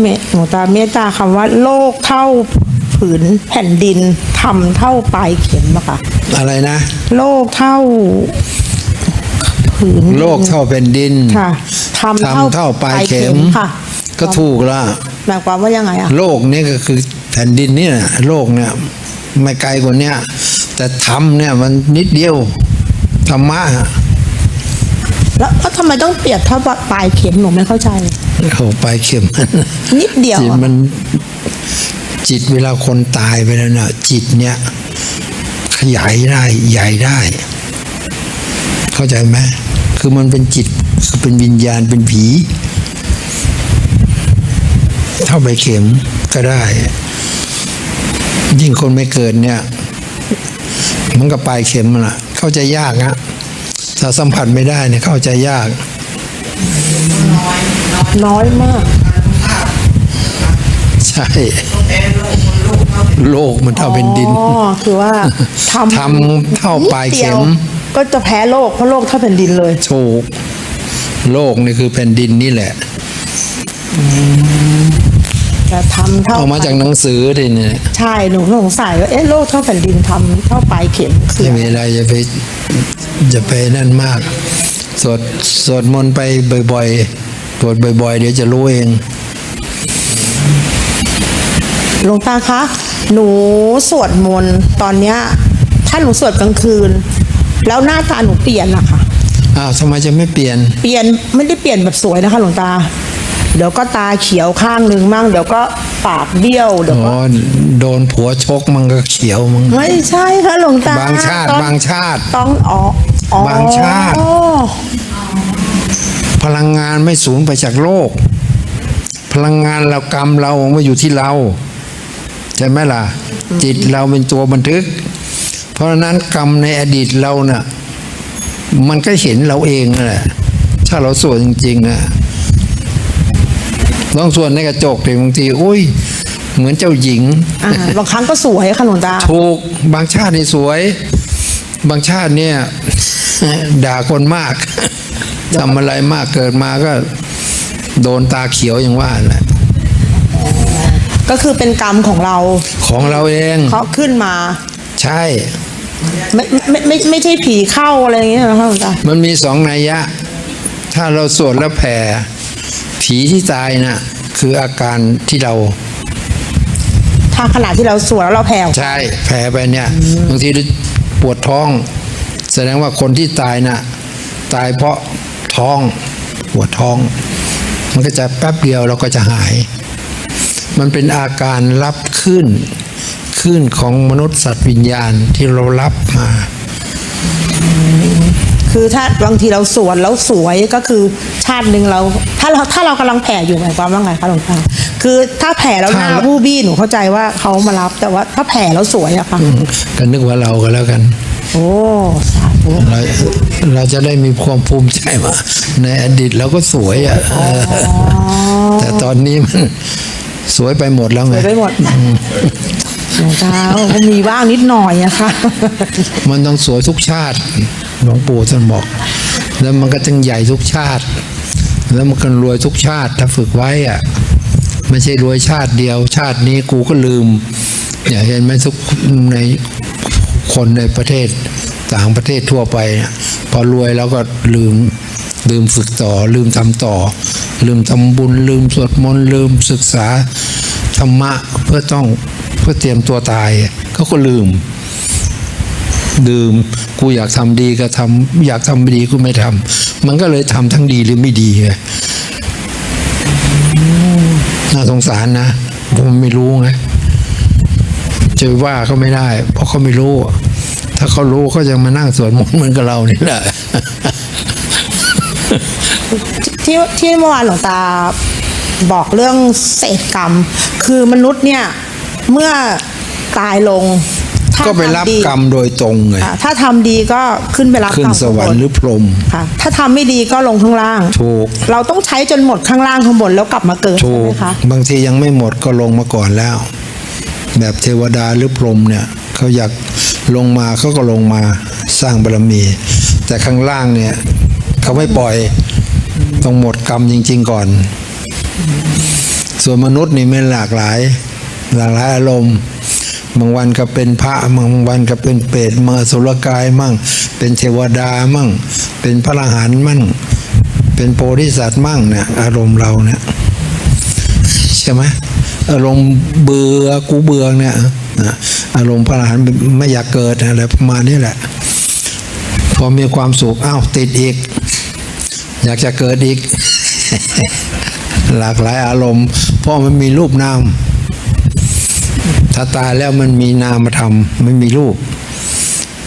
เมหลวงตาเมตตาคำว่าโลกเท่าผืนแผ่นดินทำเท่าปลายเข็มอะค่ะ อะไรนะ โลกเท่าผืนโลกเท่าแผ่นดินค่ะทำทำเท่าปลายเข็มค่ะ ก็ถูกละหมายความว่ายังไงอะโลกนี่ก็คือแผ่นดินนี่นะโลกเนี่ยไม่ไกลกว่าเนี้ยแต่ธรรมเนี่ยมันนิดเดียวธรรมะอะแล้วแล้วทำไมต้องเปรียบเท่าปลายเข็มหนูไม่เข้าใจ โอ้ปลายเข็มนิดเดียวจิตอะมันจิตเวลาคนตายไปแล้วเนี่ยจิตเนี่ยขยายได้ใหญ่ได้ เข้าใจไหมคือมันเป็นจิตคือเป็นวิญญาณเป็นผี เท่าใบเข็มก็ได้ ยิ่งคนไม่เกิดเนี่ย มันก็ปลายเข็มมันละเข้าใจยากนะถ้าสัมผัสไม่ได้เนี่ยเข้าใจยาก น้อยมาก ใช่ โลกมันเท่าเป็นดิน อ๋อ คือว่าทำทำเท่าปลายเข็มนิดดียวก็จะแพ้โลกเพราะโลกเท่าแผ่นดินเลยถูกโลกนี่คือแผ่นดินนี่แหละจะทำเท่าเอามาจากหนังสือทีเนี่ยใช่หนูสงสัยว่าเอ๊ะโลกเท่าแผ่นดินทำเท่าปลายเข็มคือไม่มีอะไรจะไปจะไปนั่นมาก สวดสวดมนต์ไปบ่อย ๆ สวดบ่อย ๆ เดี๋ยวจะรู้เอง หลวงตาคะ หนูสวดมนต์ตอนเนี้ยถ้าหนูสวดกลางคืน แล้วหน้าตาหนูเปลี่ยนอะค่ะอ้าวทำไมจะไม่เปลี่ยน เปลี่ยนไม่ได้เปลี่ยนแบบสวยนะคะ หลวงตา เดี๋ยวก็ตาเขียวข้างหนึ่งมั่งเดี๋ยวก็ปากเบี้ยวเดี๋ยวอ๋อก็โดนผัวชกมันก็เขียวมึงไม่ใช่ค่ะหลวงตาบางชาติตอนบางชาติ ต้องอ๋ออ๋อบางชาติ พลังงานไม่สูญไปจากโลก พลังงานเรากรรมเราไม่อยู่ที่เราใช่ไหมล่ะ จิตเราเป็นตัวบันทึก เพราะฉะนั้นกรรมในอดีตเราเนะ่ะมันก็เห็นเราเองนั่นแหละถ้าเราสวดจริงๆนะลองสวดในกระจกแต่บางทีอุ้ยเหมือนเจ้าหญิงอ่าบางครั้งก็สวยค่ะหลวงตาถูกบางชาตินี่สวย บางชาติเนี่ยด่าคนมาก ทำอะไรมากเกิดมาก็โดนตาเขียวอย่างว่าแหละก็คือเป็นกรรมของเราของเราเองเขาขึ้นมา ใช่ไม่ไม่ไม่ไม่ใช่ผีเข้าอะไรอย่างเงี้ยนะคะหลวงตามันมีสองนัยยะ ถ้าเราสวดแล้วแผ่ ผีที่ตายน่ะ คืออาการที่เรา ถ้าขณะที่เราสวดแล้วเราแผ่วใช่ แผ่ไปเนี่ยบางทีปวดท้อง แสดงว่าคนที่ตายน่ะ ตายเพราะ ท้อง ปวดท้อง มันก็จะแป๊บเดียวเราก็จะหาย มันเป็นอาการรับขึ้นขึ้นของมนุษย์สัตว์วิญญาณที่เรารับมา คือถ้าบางทีเราสวดแล้วสวยก็คือชาติหนึ่งเรา ถ้าเราถ้าเรากำลังแผ่อยู่หมายความว่าไงคะหลวงตาคือถ้าแผ่แล้วหน้าถ้าบู้บี้หนูเข้าใจว่าเขามารับแต่ว่าถ้าแผ่แล้วสวยอะค่ะก็นึกว่าเราก็แล้วกัน โอ้สาธุ เราเราจะได้มีความภูมิใจว่าในอดีตเราก็สวยอะเออแต่ตอนนี้มันสวยไปหมดแล้วสไงวยไปหมดหลวงตาก็มีบ้างนิดหน่อยอะค่ะ มันต้องสวยทุกชาติหลวงปู่ท่านบอก แล้วมันก็จึงใหญ่ทุกชาติ แล้วมันก็รวยทุกชาติ ถ้าฝึกไว้อะไม่ใช่รวยชาติเดียว ชาตินี้กูก็ลืมอย่าเห็นไหมทุกในคนในประเทศ ต่างประเทศทั่วไป พอรวยแล้วก็ลืมลืมฝึกต่อ ลืมทำต่อ ลืมทำบุญ ลืมสวดมนต์ลืมศึกษาธรรมะเพื่อต้องเพื่อเตรียมตัวตายเขาก็ลืมดื่มกูอยากทำดีก็ทำอยากทำไม่ดีกูไม่ทำมันก็เลยทำทั้งดีหรือไม่ดีไงน่าสงสารนะผมไม่รู้ไงจะว่าเขาไม่ได้ เพราะเขาไม่รู้ ถ้าเขารู้เขาจะมานั่งสวดมนต์เหมือนกับเรานี่แหละที่ที่เมื่อวานหลวงตาบอกเรื่องเศษกรรม คือมนุษย์เนี่ยเมื่อตายลงถ้าก็ไปรับทำดีกรรมโดยตรงไงอะถ้าทำดีก็ขึ้นไปรับขึ้กนรรมสวรรข้างบค์หรือพรหมค่ะถ้าทำไม่ดีก็ลงข้างล่างถูกเราต้องใช้จนหมดข้างล่างข้างบนแล้วกลับมาเกิดถูใช่ไหกมคะบางทียังไม่หมดก็ลงมาก่อนแล้ว แบบเทวดาหรือพรหมเนี่ยเขาอยาก ลงมาเขาก็ลงมาสร้างบารมี แต่ข้างล่างเนี่ยเขาไม่ปล่อยต้องหมดกรรมจริง ๆ ก่อน ส่วนมนุษย์นี่มันหลากหลาย หลากหลายอารมณ์บางวันก็เป็นพระบางวันก็เป็นเปรตมาสุรกายมั่ง เป็นเทวดามั่ง เป็นพระอรหันต์มั่ง เป็นโพธิสัตว์มั่งเนี่ยอารมณ์เราเนี่ยใช่ไหมอารมณ์เบื่อกูเบื่อเนี่ยนะ อารมณ์พระอรหันต์ไม่อยากเกิดอะไรประมาณนี้แหละ พอมีความสุขอ้าวติดอีก อยากจะเกิดอีก หลากหลายอารมณ์ เพราะมันมีรูปนาม ถ้าตายแล้วมันมีนามธรรมไม่มีรูป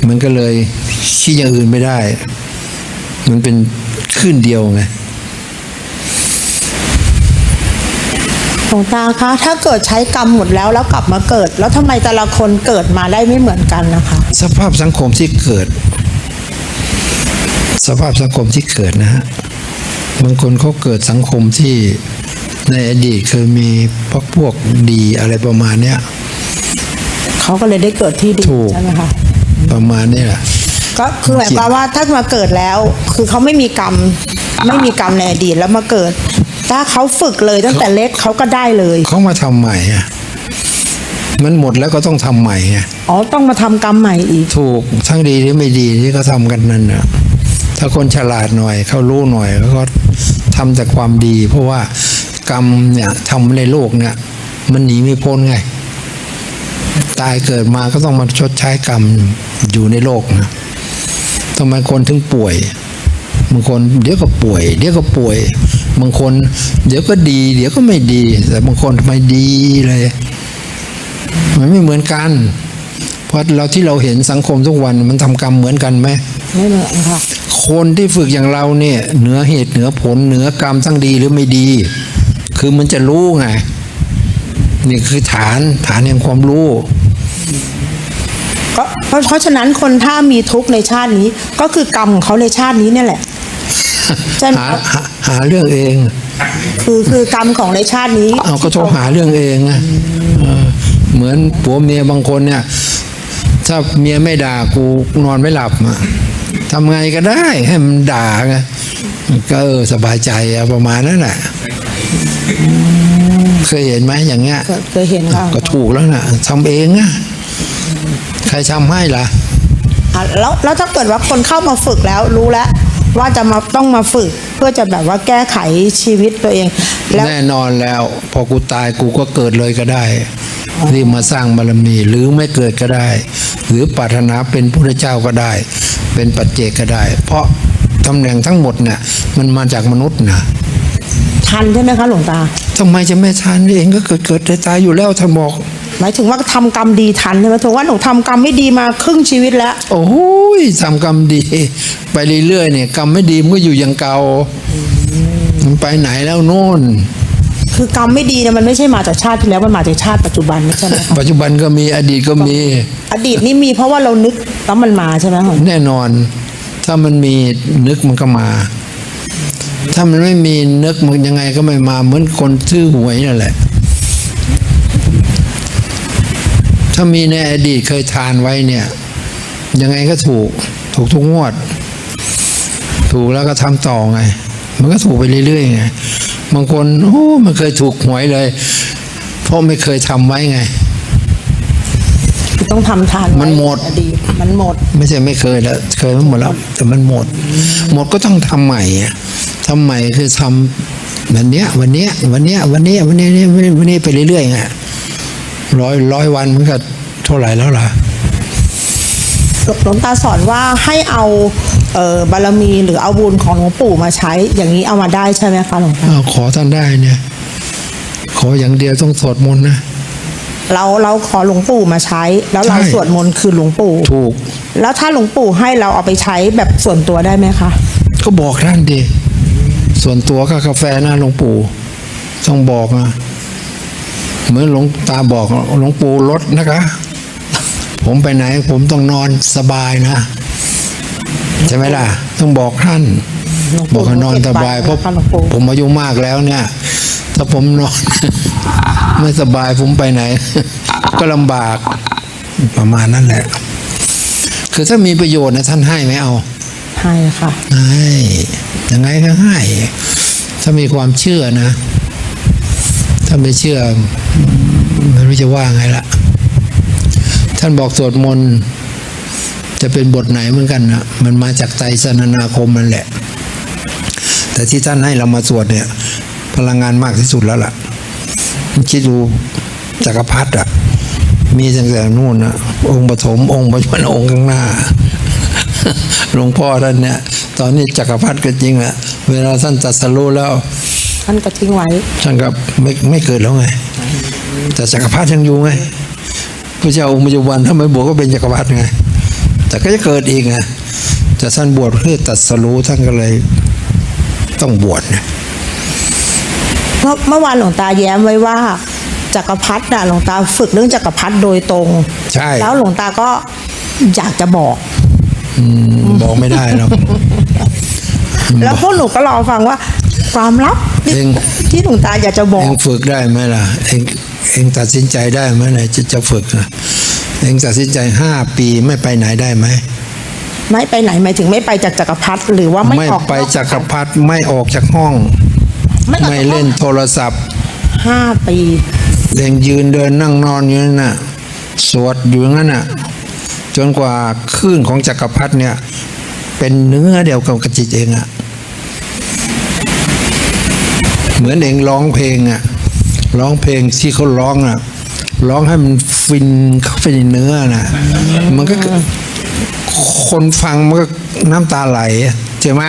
มันก็เลยคิดอย่างอื่นไม่ได้ มันเป็นขึ้นเดียวไง หลวงตาคะถ้าเกิดใช้กรรมหมดแล้วแล้วกลับมาเกิด แล้วทำไมแต่ละคนเกิดมาได้ไม่เหมือนกันนะคะ สภาพสังคมที่เกิด สภาพสังคมที่เกิดนะฮะบางคนเขาเกิดสังคมที่ในอดีตเคยมีพวกพวกดีอะไรประมาณเนี้ยเขาก็เลยได้เกิดที่ดีถูกใช่ไหมคะประมาณนี้แหละก็คือหมายความว่าถ้ามาเกิดแล้ว คือเขาไม่มีกรรมไม่มีกรรมในอดีตแล้วมาเกิด ถ้าเขาฝึกเลยตั้งแต่เล็กเขาก็ได้เลยเขามาทำใหม่อะมันหมดแล้วก็ต้องทำใหม่ไงอ๋อต้องมาทำกรรมใหม่อีก ถูกทั้งดีหรือไม่ดีที่เขาทำกันนั่นนะถ้าคนฉลาดหน่อยเขารู้หน่อยเขาก็ทำแต่ความดี เพราะว่ากรรมเนี่ยทำในโลกเนี่ย มันหนีไม่พ้นไง ตายเกิดมาก็ต้องมาชดใช้กรรมอยู่ในโลกนะทำไมคนถึงป่วยบางคนเดี๋ยวก็ป่วย เดี๋ยวก็ป่วย บางคน เดี๋ยวก็ดี เดี๋ยวก็ไม่ดี แต่บางคนทำไมดีเลยมันไม่เหมือนกัน เพราะเราที่เราเห็นสังคมทุกวันมันทำกรรมเหมือนกันไหมไม่เหมือนค่ะคนที่ฝึกอย่างเราเนี่ยเหนือเหตุเหนือผลเหนือกรรมทั้งดีหรือไม่ดี คือมันจะรู้ไงนี่คือฐานฐานแห่งความรู้ก็เพราะเพราะฉะนั้นคนถ้ามีทุกข์ในชาตินี้ ก็คือกรรมของเขาในชาตินี้เนี่ยแหละ ใช่ไหมหาครับ หาหาเรื่องเองคือคือกรรมของในชาตินี้ เอาก็ต้องหาเรื่องเองนะเออเหมือนผัวเมียบางคนเนี่ย ถ้าเมียไม่ด่ากูนอนไม่หลับอะทำไงก็ได้ให้มันด่าไงก็เออสบายใจอะประมาณนั้นแหละเคยเห็นไหมอย่างเงี้ยเคยเห็นค่ะก็ถูกแล้วนะทำเองนะใครทำให้ล่ะ อะแล้วแล้วถ้าเกิดว่าคนเข้ามาฝึกแล้วรู้แล้ว ว่าจะมาต้องมาฝึกเพื่อจะแบบว่าแก้ไขชีวิตตัวเอง แล้วแน่นอนแล้ว พอกูตายกูก็เกิดเลยก็ได้รีบมาสร้างบารมีหรือไม่เกิดก็ได้ หรือปรารถนาเป็นพระเจ้าก็ได้ เป็นปัจเจกก็ได้ เพราะตำแหน่งทั้งหมดเนี่ยมันมาจากมนุษย์นะทันใช่ไหมคะหลวงตาทำไมจะไม่ทันเองก็เกิดเกิดตายตายอยู่แล้วท่านบอก หมายถึงว่าทำกรรมดีทันใช่ไหมถือว่าหนูทำกรรมไม่ดีมาครึ่งชีวิตแล้ว โอ้ยทำกรรมดี ไปเรื่อยๆเนี่ยกรรมไม่ดีมันก็อยู่อย่างเก่ามันไปไหนแล้วโน่น คือกรรมไม่ดีเนี่ยมันไม่ใช่มาจากชาติที่แล้วมันมาจากชาติปัจจุบันใช่ไหมคะปัจจุบันก็มีอดีตก็มี อดีตนี่มีเพราะว่าเรานึกแล้วมันมาใช่ไหมคะแน่นอน ถ้ามันมีนึกมันก็มา ถ้ามันไม่มีนึกมันยังไงก็ไม่มาเหมือนคนซื้อหวยนั่นแหละ ถ้ามีในอดีตเคยทานไว้เนี่ย ยังไงก็ถูก ถูกทุกงวด ถูกแล้วก็ทำต่อไง มันก็ถูกไปเรื่อยๆไงบางคนโอ้มันเคยถูกหวยเลย เพราะไม่เคยทำไว้ไงคือต้องทำทานไว้มันหมดอดีตมันหมด ไม่ใช่ไม่เคยแล้วเคยมันหมดแล้วแต่มันหมด หมดก็ต้องทำใหม่อะทำใหม่คือทำวันเนี้ยวันเนี้ยวันเนี้ยวันนี้วันนี้วันนี้วันนี้ไปเรื่อยๆไง ร้อยร้อยวันมันก็เท่าไหร่แล้วล่ะหลวงตาสอนว่าให้เอาเอ่อบารมีหรือเอาบุญของหลวงปู่มาใช้ อย่างนี้เอามาได้ใช่ไหมคะหลวงตาอ้าวขอท่านได้เนี่ย ขออย่างเดียวต้องสวดมนต์นะเราเราขอหลวงปู่มาใช้ แล้วเราใช่สวดมนต์คือหลวงปู่ถูก แล้วถ้าหลวงปู่ให้เราเอาไปใช้แบบส่วนตัวได้ไหมคะ ก็บอกท่านดิส่วนตัวก็กาแฟนะหลวงปู่ต้องบอกนะ เหมือนหลวงตาบอกหลวงปู่ลดนะคะ ผมไปไหนผมต้องนอนสบายนะ ใช่ไหมล่ะ ต้องบอกท่านหลวงปู่บอกให้นอนสบายเพราะหลวงปู่ผมอายุมากแล้วเนี่ย ถ้าผมนอน ไม่สบายผมไปไหน ก็ลำบากประมาณนั้นแหละ คือถ้ามีประโยชน์นะท่านให้ไหมเอา ให้ค่ะให้ยังไงก็ให้ ถ้ามีความเชื่อนะถ้าไม่เชื่อไม่รู้จะว่าไงละท่านบอกสวดมนต์จะเป็นบทไหนเหมือนกันนะมันมาจากไตรสนนาคมนั่นแหละ แต่ที่ท่านให้เรามาสวดเนี่ย พลังงานมากที่สุดแล้วล่ะคิดดูจักรพรรดิอะมีตั้งแต่นู่นนะองค์ปฐมองค์ปัจจุบันองค์ข้างหน้าหลวงพ่อท่านเนี่ย ตอนนี้จักรพรรดิก็จริงอะเวลาท่านตรัสรู้แล้ว ท่านก็ทิ้งไว้ ท่านก็ไม่ไม่เกิดแล้วไง แต่จักรพรรดิยังอยู่ไงพระเจ้าองค์ปัจจุบันถ้าไม่บวชก็เป็นจักรพรรดิไง แต่ก็จะเกิดอีกไงแต่ท่านบวชเพื่อตรัสรู้ท่านก็เลยต้องบวชไงเมื่อเมื่อวานหลวงตาแย้มไว้ว่าจักรพรรดิน่ะหลวงตาฝึกเรื่องจักรพรรดิโดยตรง ใช่ แล้วหลวงตาก็อยากจะบอกอืมบอกไม่ได้หรอกแล้วพวกหนูก็รอฟังว่า ความลับที่ เองที่หลวงตาอยากจะบอเอกงฝึกได้ไหมล่ะเองเองตัดสินใจได้ไหมไหนจะจะฝึกนะเองตัดสินใจห้าปีไม่ไปไหนได้ไหมไม่ไปไหนหมายถึงไม่ไปจากจักรพรรดิหรือว่าไม่ไม่ออกไปจักรพรรดิไม่ออกจากห้อง ไม่ออกไม่จากห้องเล่นโทรศัพท์ห้าปีเองยืนเดินนั่งนอนอยู่นั่นน่ะสวดอยู่อย่างนั้นน่ะจนกว่าคลื่นของจักรพรรดิเนี่ย เป็นเนื้อเดียวกับกระจิตเองอะ เหมือนเองร้องเพลงอะร้องเพลงที่เขาร้องอะร้องให้มันฟินเข้าไปในเนื้อน่ะมันก็คนฟังมันก็น้ำตาไหลใช่ไหม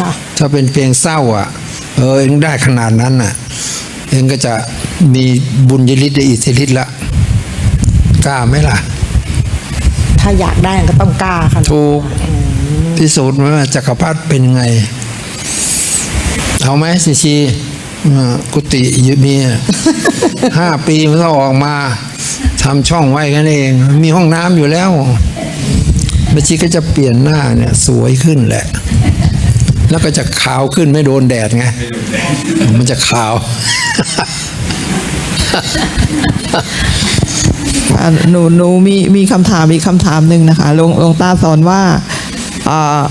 ค่ะถ้าเป็นเพลงเศร้าอะ เออเองได้ขนาดนั้นน่ะ เองก็จะมีบุญยฤทธิ์ได้อิทธิฤทธิ์ละกล้าไหมล่ะ ถ้าอยากได้ก็ต้องกล้าค่ะถูกพิสูจน์ไหมว่าจักรพรรดิเป็นไง เอาไหมสิชีอ่า กุฏิอยึมีอะห้าปีมันก็ออกมาทำช่องไว้กันเอง มีห้องน้ำอยู่แล้วบัชีก็จะเปลี่ยนหน้าเนี่ย สวยขึ้นแหละ แล้วก็จะขาวขึ้นไม่โดนแดดไง มันจะขาว หนูหนูมีมีคำถามอีกคำถามหนึ่งนะคะหลวงลงตาสอนว่าอ่า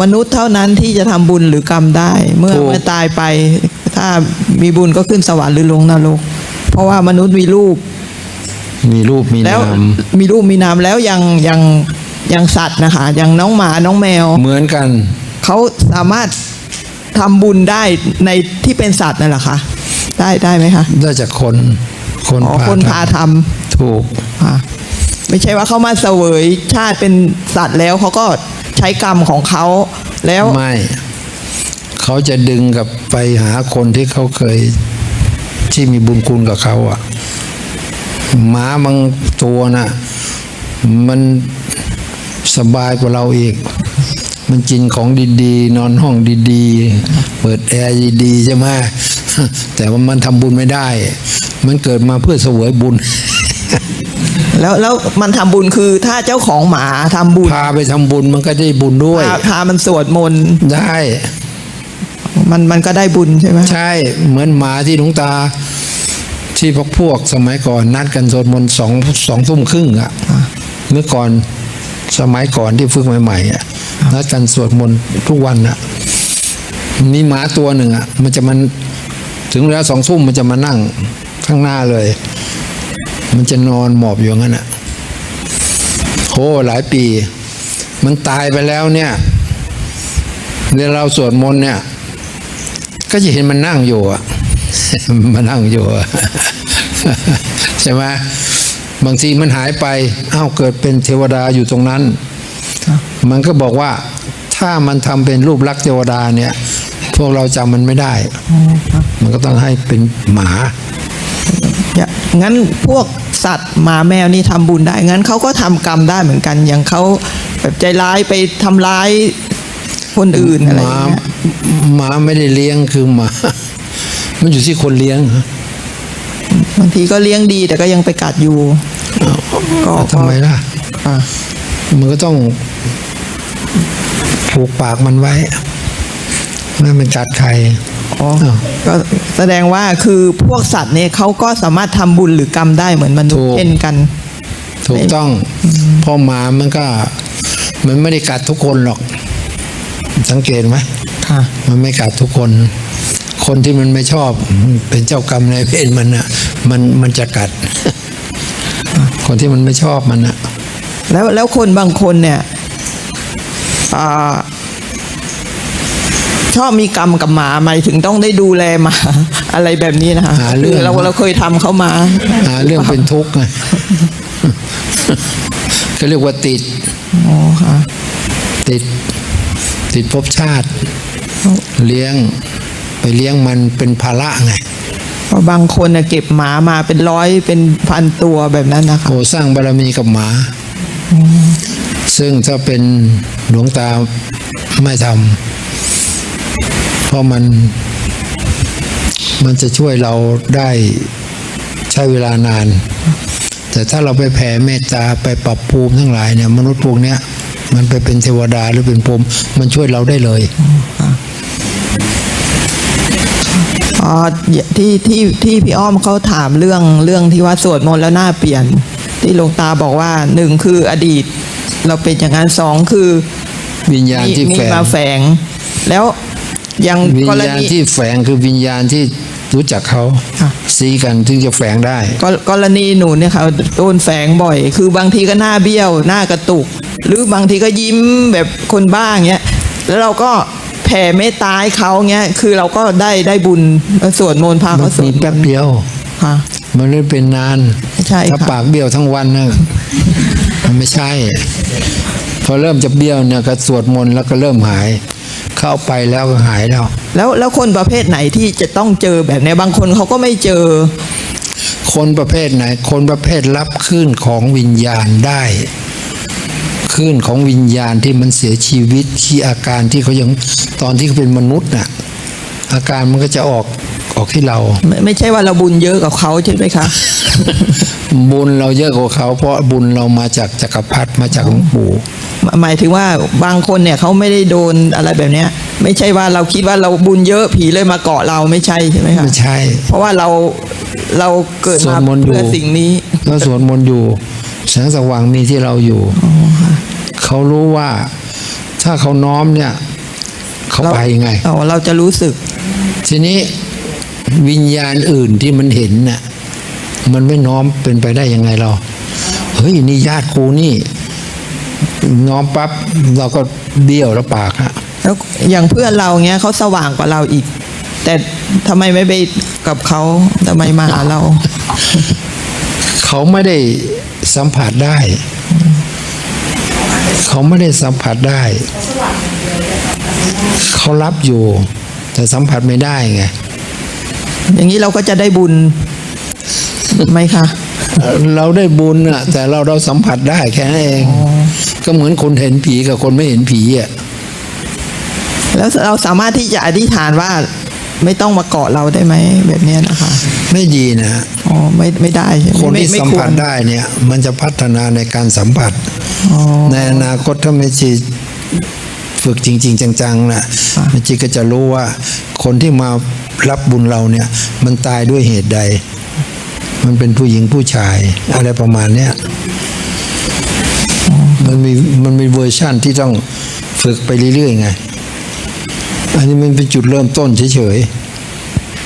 มนุษย์เท่านั้นที่จะทำบุญหรือกรรมได้ เมื่อถูกเมื่อตายไป ถ้ามีบุญก็ขึ้นสวรรค์หรือลงนรก เพราะว่ามนุษย์มีรูป มีรูปมีแล้วนามมีรูปมีนามแล้วยังยังยังสัตว์นะคะอย่างน้องหมาน้องแมว เหมือนกัน เขาสามารถทำบุญได้ในที่เป็นสัตว์นั่นแหละคะได้ได้ไหมคะได้จากคนคนอ๋อพาคนพาททำำถูกค่ะไม่ใช่ว่าเขามาเสวยชาติเป็นสัตว์แล้วเขาก็ ใช้กรรมของเขาแล้วไม่เขาจะดึงกลับไปหาคนที่เขาเคยที่มีบุญคุณกับเขาอะหมาบางตัวน่ะมันสบายกว่าเราอีก มันกินของดีๆ นอนห้องดีๆ เปิดแอร์ดีๆใช่ไหมแต่ว่ามันทำบุญไม่ได้ มันเกิดมาเพื่อเสวยบุญ แล้วแล้วมันทำบุญคือถ้าเจ้าของหมาทำบุญพาไปทำบุญมันก็ได้บุญด้วย พาพามันสวดมนต์ได้ มันมันก็ได้บุญใช่ไหมใช่เหมือนหมาที่หลวงตา ที่พวกพวกสมัยก่อนนัดกันสวดมนต์สองสองทุ่มครึ่งอะเมื่อก่อนสมัยก่อนที่ฝึกใหม่ๆอะนัดกันสวดมนต์ทุกวันอะมีหมาตัวหนึ่งอะมันจะมันถึงเวลาสองทุ่มมันจะมานั่งข้างหน้าเลย มันจะนอนหมอบอยู่อย่างนั้นอะโหหลายปี มันตายไปแล้วเนี่ยเวลาเราสวดมนต์เนี่ย ก็จะเห็นมันนั่งอยู่อะมันนั่งอยู่อะใช่ไหมบางทีมันหายไปอ้าวเกิดเป็นเทวดาอยู่ตรงนั้น มันก็บอกว่าถ้ามันทำเป็นรูปลักษณ์เทวดาเนี่ย พวกเราจำมันไม่ได้ มันก็ต้องให้เป็นหมาอย่า งั้นพวกสัตว์หมาแมวนี่ทำบุญได้ งั้นเขาก็ทำกรรมได้เหมือนกัน อย่างเขาแบบใจร้ายไปทำร้ายคนอื่นอะไรหอมาย่างเงี้ยหมาไม่ได้เลี้ยงคือหมา มันอยู่ที่คนเลี้ยงบางทีก็เลี้ยงดีแต่ก็ยังไปกัดอยู่ก็ทำไมล่ะอะมันก็ต้องผูกปากมันไว้ไม่ให้มันกัดใคร อ๋ออ้าวก็แสดงว่าคือพวกสัตว์เนี่ยเขาก็สามารถทำบุญหรือกรรมได้เหมือนมนุษถูย์ก เช่นกัน ถูกต้องเพ่อหมามันก็ มันไม่ได้กัดทุกคนหรอก สังเกตไหมค่ะ มันไม่กัดทุกคนคคนที่มันไม่ชอบ เป็นเจ้ากรรมนายเวรมันน่ะ มันมันจะกัด คนที่มันไม่ชอบมันน่ะ แล้วแล้วคนบางคนเนี่ยอ่า ชอบมีกรรมกับหมาหมายถึงต้องได้ดูแลหมา อะไรแบบนี้นะคะหาเรื่อง คือเราเราเคยทำเขามา หาเรื่องเป็นทุกข์ไง ก็เรียกว่าติด อ๋อค่ะ ติด ติดภพชาติ เลี้ยง ไปเลี้ยงมันเป็นภาระไง เพราะบางคนน่ะเก็บหมามาเป็นร้อยเป็นพันตัวแบบนั้นนะคะ โอ้สร้างบารมีกับหมา ซึ่งถ้าเป็นหลวงตาไม่ทำ เพราะมันมันจะช่วยเราได้ใช้เวลานาน แต่ถ้าเราไปแผ่เมตตาไปปรับภูมิทั้งหลายเนี่ย มนุษย์พวกเนี้ยมันไปเป็นเทวดาหรือเป็นพรหมมันช่วยเราได้เลยอ๋อที่ที่ที่พี่อ้อมเขาถามเรื่องเรื่องที่ว่าสวดมนต์แล้วหน้าเปลี่ยน ที่หลวงตาบอกว่าหนึ่งคืออดีต เราเป็นอย่างนั้นสองคือ วิญญาณที่มีแฝงมาแฝง แล้ว ยังวิญกรญาณณี ที่แฝงคือวิญญาณที่รู้จักเขาค่ะ ซีกันถึงจะแฝงได้ กรกรณีหนูเนี่ยค่ะโดนแฝงบ่อย คือบางทีก็หน้าเบี้ยว หน้ากระตุก หรือบางทีก็ยิ้มแบบคนบ้าเงี้ยแล้วเราก็แผ่เมตตาให้เขาเงี้ยคือเราก็ได้ได้บุญสวดมนต์พามัเขานสวมีดแป๊บเดียว ค่ะ มันไม่เป็นนาน ใช่ถ้าค่ะ ปากเบี้ยวทั้งวันนะมันไม่ใช่ พอเริ่มจะเบี้ยวเนี่ยก็สวดมนต์แล้วก็เริ่มหาย เข้าไปแล้วก็หายแล้ว แล้วแล้วคนประเภทไหนที่จะต้องเจอแบบเนี้ยบางคนเขาก็ไม่เจอ คนประเภทไหน คนประเภทรับคลื่นของวิญญาณได้คลื่นของวิญญาณที่มันเสียชีวิตที่อาการที่เขายังตอนที่เขาเป็นมนุษย์น่ะอาการมันก็จะออกออกที่เรา ไม่ไม่ใช่ว่าเราบุญเยอะกับเขาใช่ไหมคะ บุญเราเยอะกว่าเขา เพราะบุญเรามาจากจักรพรรดิมาจากหลวงปู่หมหมายถึงว่าบางคนเนี่ยเขาไม่ได้โดนอะไรแบบเนี้ย ไม่ใช่ว่าเราคิดว่าเราบุญเยอะผีเลยมาเกาะเราไม่ใช่ใช่ไหมคะไม่ใช่ เพราะว่าเราเราเกิดสวมาดมนต์อยู่เพื่อสิ่งนี้ก็สวดมนต์อยู่แสงสว่างมีที่เราอยู่เขารู้ว่าถ้าเขาน้อมเนี่ย เขาเราไปไงอ๋อเราจะรู้สึก ทีนี้วิญญาณอื่นที่มันเห็นน่ะ มันไม่น้อมเป็นไปได้ยังไงเรา เฮ้ยนี่ญาติกูนี่ น้อมปั๊บเราก็เบี้ยวแล้วปากฮะแล้วอย่างเพื่อนเราเงี้ยเขาสว่างกว่าเราอีก แต่ทำไมไม่ไปกับเขาทำไมมาหาเรา เขาไม่ได้สัมผัสได้ เขาไม่ได้สัมผัสได้ เขารับอยู่ แต่สัมผัสไม่ได้ไงอย่างนี้เราก็จะได้บุญ ไหมคะเราได้บุญอะแต่เราเราสัมผัสได้แค่นั้นเอง ก็เหมือนคนเห็นผีกับคนไม่เห็นผีอะแล้วเราสามารถที่จะอธิษฐานว่าไม่ต้องมาเกาะเราได้ไหมแบบเนี้ยนะคะ ไม่ดีนะอ๋อไม่ไม่ได้ใช่ไหมคนไม่ที่ไม่สัมควผัรสได้เนี่ย มันจะพัฒนาในการสัมผัสอ๋อในอนาคตถ้าไม่จีฝึกจริง ๆ จังๆนะค่ะมันจีก็จะรู้ว่า คนที่มารับบุญเราเนี่ย มันตายด้วยเหตุใด มันเป็นผู้หญิงผู้ชาย อะไรประมาณเนี้ยมันมีมันมีเวอร์ชั่นที่ต้องฝึกไปเรื่อยๆไง อันนี้มันเป็นจุดเริ่มต้นเฉย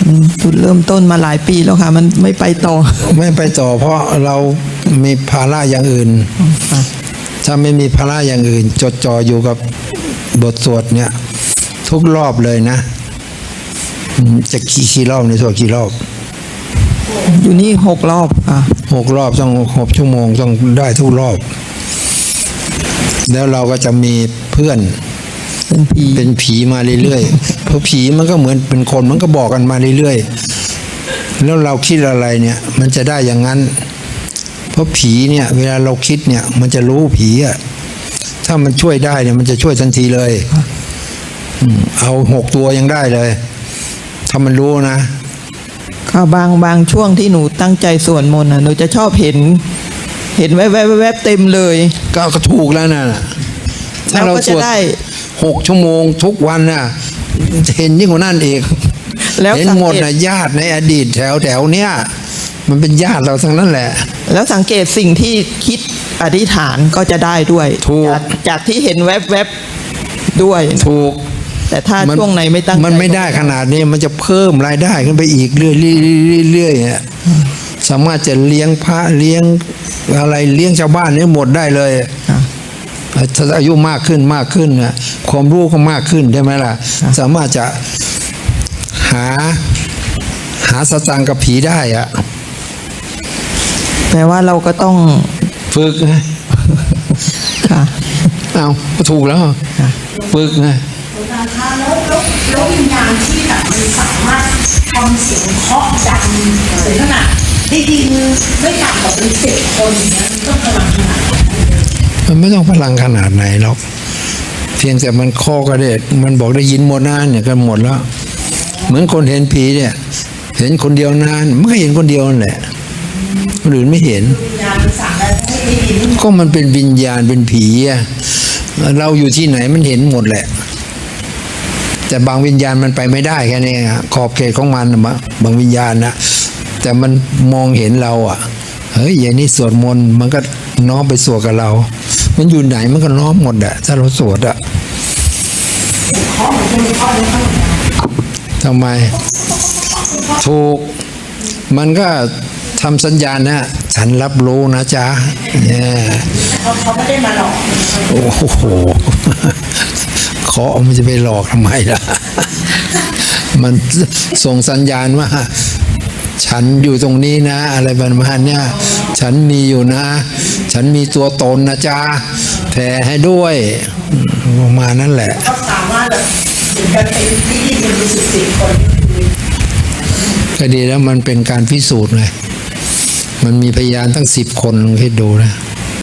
มันจุดเริ่มต้นมาหลายปีแล้วค่ะ มันไม่ไปต่อๆไม่ไปต่อเพราะเรามีภาระอย่างอื่นค่ะถ้าไม่มีภาระอย่างอื่น จดจ่ออยู่กับบทสวดเนี่ย ทุกรอบเลยนะอืมจะกี่กี่รอบในสวดกี่รอบ อยู่นี่หกรอบค่ะหกรอบต้องหกชั่วโมงต้องได้ทุกรอบ แล้วเราก็จะมีเพื่อนเป็นผีเป็นผีมาเรื่อยๆเพราะผีมันก็เหมือนเป็นคนมันก็บอกกันมาเรื่อยๆแล้วเราคิดอะไรเนี่ย มันจะได้อย่างนั้น เพราะผีเนี่ย เวลาเราคิดเนี่ย มันจะรู้ผีอะถ้ามันช่วยได้เนี่ย มันจะช่วยทันทีเลยอืมเอาหกตัวยังได้เลยถ้ามันรู้นะ ค่ะบางบางช่วงที่หนูตั้งใจสวดมนต์น่ะหนูจะชอบเห็น เห็นแวบแวบแวบเต็มเลยก็ก็ถูกแล้วนะถ้าแล้วเราก็สจะวดได้ หกชั่วโมงทุกวันน่ะเห็นยิ่งกว่านั่นอีกแล้วเห็นสังหมดเกต นะญาติในอดีตแถวแถวๆเนี้ยมันเป็นญาติเราทั้งนั้นแหละ แล้วสังเกตสิ่งที่คิดอธิษฐานก็จะได้ด้วย ถูก จากจากที่เห็นแวบแวบด้วย ถูก แต่ถ้าช่วงไหนไม่ตั้งใจมันไม่ได้ขนาดนี้มันจะเพิ่มรายได้ขึ้นไปอีกเรื่อยๆเรื่อยๆเนี่ยสามารถจะเลี้ยงพระเลี้ยงอะไรเลี้ยงชาวบ้านนี่หมดได้เลยค่ะถ้าอายุมากขึ้นมากขึ้นนะความรู้ก็มากขึ้นใช่ไหมล่ะ สามารถจะหาหาสตางค์กับผีได้อะแปลว่าเราก็ต้องฝึกไงค่ะเอาก็ถูกแล้วค่ะฝึกไงหลวงตา คะแล้วแล้วแล้ววิญญาณที่แบบมันสามารถทำเสียงเคาะดังถึงขนาดได้ยินไม่ต่ำกว่าเป็นสิบคนอย่างเงี้ยมันต้องพลังขนาดไหนมันไม่ต้องพลังขนาดไหนหรอก เพียงแต่มันคอกระเด็ดมันบอกได้ยินหมดนานเนี่ยกันหมดแล้ว เหมือนคนเห็นผีเนี่ย เห็นคนเดียวนานมันก็เห็นคนเดียวนั่นแหละคนอื่นไม่เห็น วิญญาณมันสั่งได้ให้ได้ยินก็มันเป็นวิญญาณเป็นผีอะเราอยู่ที่ไหนมันเห็นหมดแหละ แต่บางวิญญาณมันไปไม่ได้แค่นี้อะขอบเขตของมันน่ะบางบางวิญญาณนะแต่มันมองเห็นเราอะเฮ้ยอย่างนี้สวดมนต์มันก็น้อมไปสวดกับเรา มันอยู่ไหนมันก็น้อมหมดอะถ้าเราสวดอะทำไม ถูก มันก็ทำสัญญาณนะฉันรับรู้นะจ๊ะเนี่ยเขาเขาไม่ได้มาหลอก โอ้โห เคาะมันจะไปหลอกทำไมล่ะ มันส่งสัญญาณว่า ฉันอยู่ตรงนี้นะ อะไรประมาณเนี้ยฉันมีอยู่นะ ฉันมีตัวตนนะจ๊ะแผ่ให้ด้วยอืมประมาณนั้นแหละเขาสามารถแบบถึงกันเป็นที่ยินเป็นสิบสิบคนก็ดีแล้วมันเป็นการพิสูจน์ไงมันมีพยานตั้งสิบคนลองคิดดูนะ